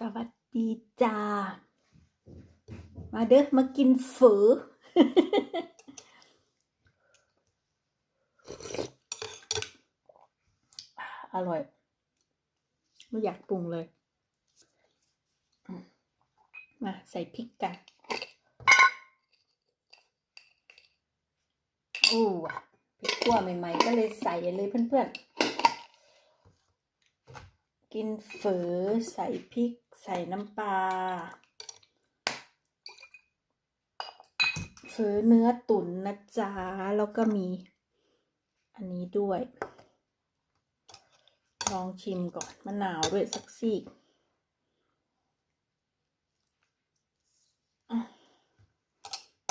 สวัสดีจ้า มาเด้อมากินฝือ อร่อย ไม่อยากปรุงเลย มาใส่พริกกันโอ้พริกขั่วใหม่ๆ ก็เลยใส่เลยเพื่อนๆ กินเฝอใส่พริก ใส่น้ำปลาเฝอเนื้อตุ๋นนะจ๊ะ แล้วก็มี อันนี้ด้วย ลองชิมก่อนมะนาวด้วยสักซีก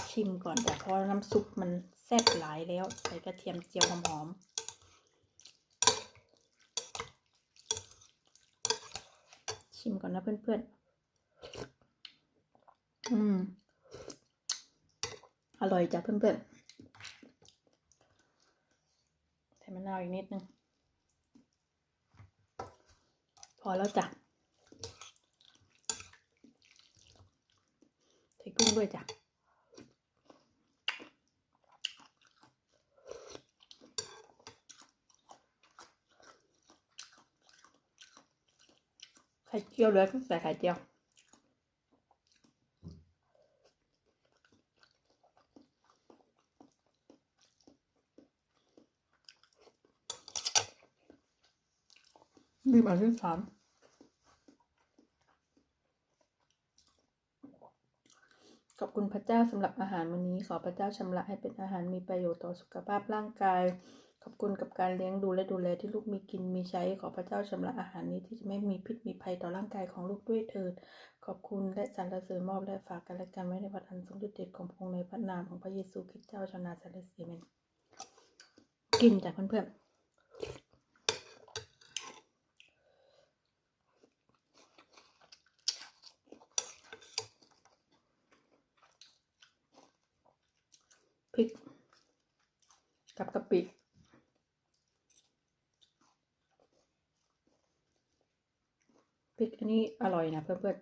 ชิมก่อนแต่เพราะน้ำซุปมันแซ่บหลายแล้ว ใส่กระเทียมเจียวหอมๆ ชิมก่อนนะเพื่อนๆ อืม อร่อยจ้ะเพื่อนๆ ใส่มะนาวอีกนิดนึง พอแล้วจ้ะ ใส่กุ้งด้วยจ้ะ ข่เจียวเลยก็ใส่ไข่เจียวบีบอันที่สามขอบคุณพระเจ้าสำหรับอาหารวันนี้ ขอพระเจ้าชำระให้เป็นอาหารมีประโยชน์ต่อสุขภาพร่างกาย ขอบคุณกับการเลี้ยงดูและดูแลที่ลูกมีกินมีใช้ ขอพระเจ้าชำระอาหารนี้ที่จะไม่มีพิษมีภัยต่อร่างกายของลูกด้วยเถิด ขอบคุณและสรรเสริญมอบและฝากกันและกันไว้ในวัดอันทรงฤทธิ์เดชของพระองค์ในพระนามของพระเยซูคริสต์เจ้าชนาซาเลสเอเมนกินจ้ะเพื่อนๆพริกกับกะปิพริกอั นนี้อร่อยนะเพื่อนๆ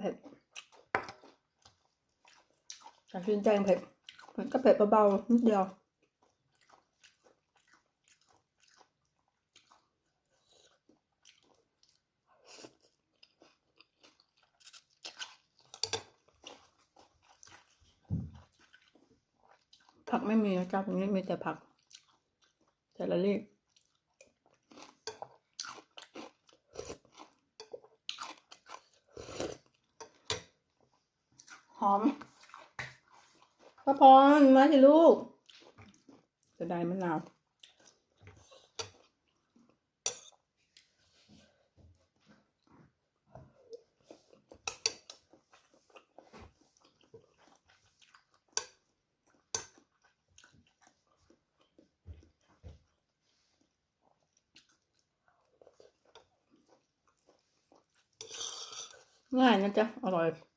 เผ็ดแต่ชื่นใจเผ็ดมันก็เผ็ดเบาๆนิดเดียวผักไม่มีนะจ๊ะตรงนี้มีแต่ผัก แต่ละเรี อมพระพรมาสิลูกจะได้มะนาวง่ายนะจ๊ะ อร่อย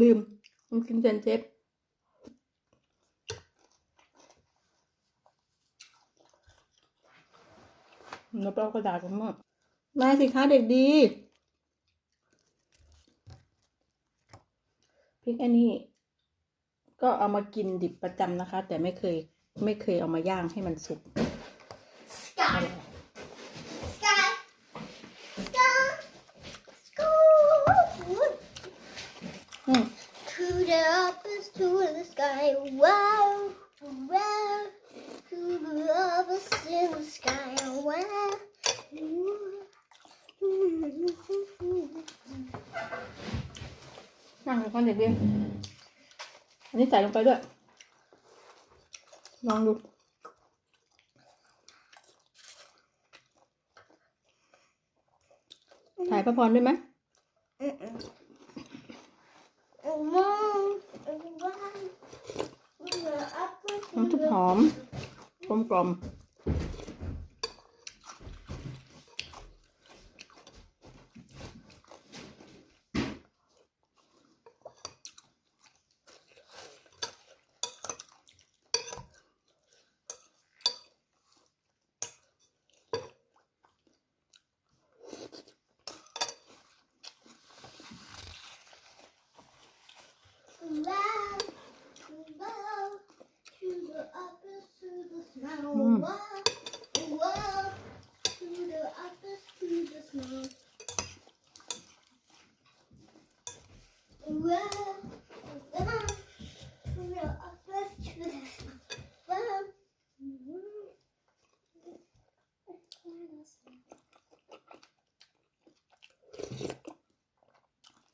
ลืมมันกินเจนเจ็บแล้วไปเอากระดาษมามาสิคะเด็กดีพริกอันนี้ ก็เอามากินดิบประจำนะคะ แต่ไม่เคย ไม่เคยเอามาย่างให้มันสุก Sky, sky, sky, school. อืม To the uppers, to the sky, wow, wow. To the uppers, in the sky, wow. นั่งเลยค่ะเด็กดีอันนี้ใส่ลงไปด้วย ลองดู ถ่ายพระพรด้วยไหม Mom, wow. น้ำซุป หอมกลมกลม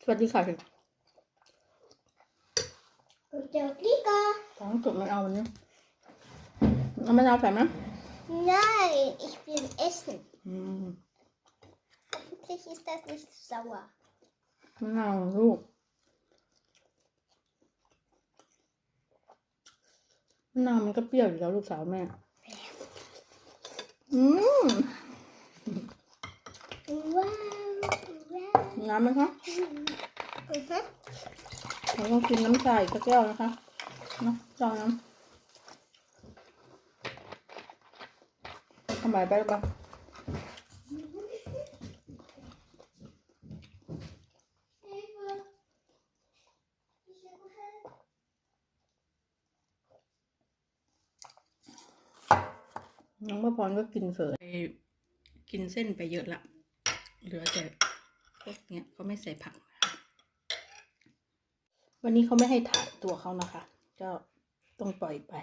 สวัสดีค่ะถึง Und der Flieger. ท้องจุกไม่เอาวันนี้เอามะนาวใส่ไหม Nein, ich will essen. อืม Hoffentlich ist das nicht sauer. มะ มะนาวมันก็เปรี้ยวอยู่แล้วลูกสาวแม่ อืม Wow. wow. น้ำไหมคะ Mhm. เราต้องกินน้ำชาอีกสักแก้วนะคะเนาะจองน้ำทำไมไปบ้า น้องมะพรก็กินเสยกินเส้นไปเยอะละ เหลือแต่พวกเนี้ยเขาไม่ใส่ผักนะคะวันนี้เขาไม่ให้ถ่ายตัวเขานะคะ ก็ต้องปล่อยไป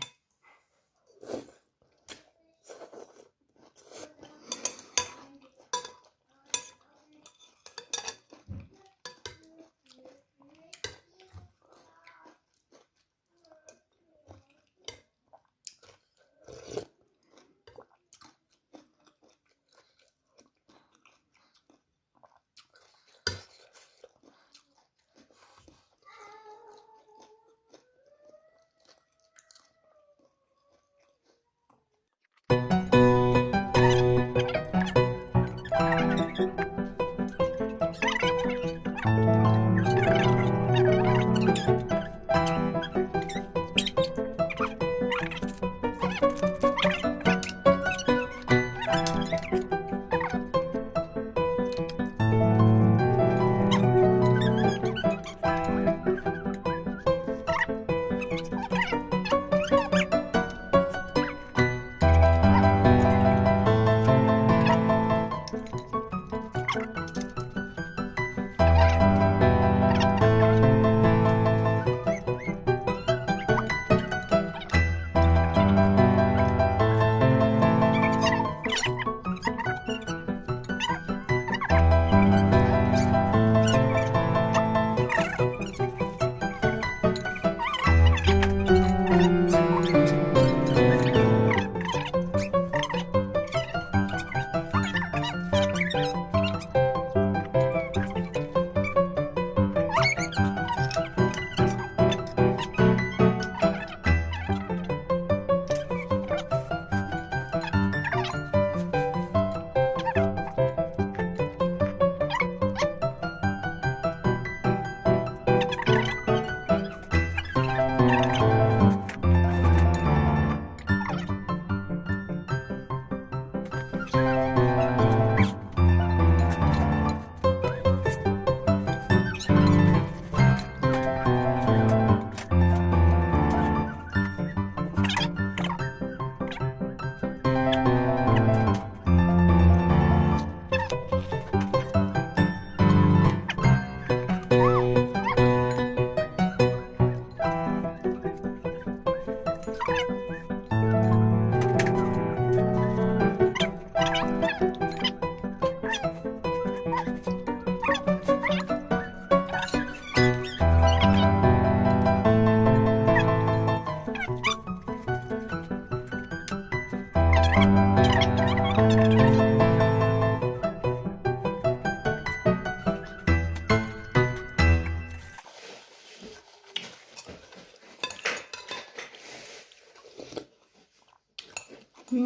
Wow.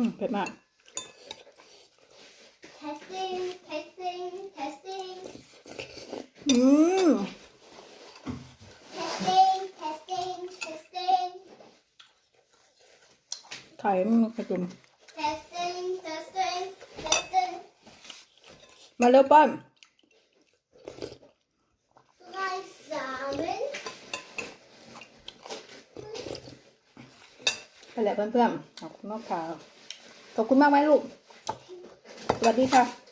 มเผ็ดมาก Testing, testing, testing, อืม testing, testing, testing, ไข่มันกระจุม testing, testing, testing. มาเร็วป้อน Like salmon. ไปแหละเพื่อนๆขอบคุณมากค่ะ ขอบคุณมากไหมลูก สวัสดีค่ะ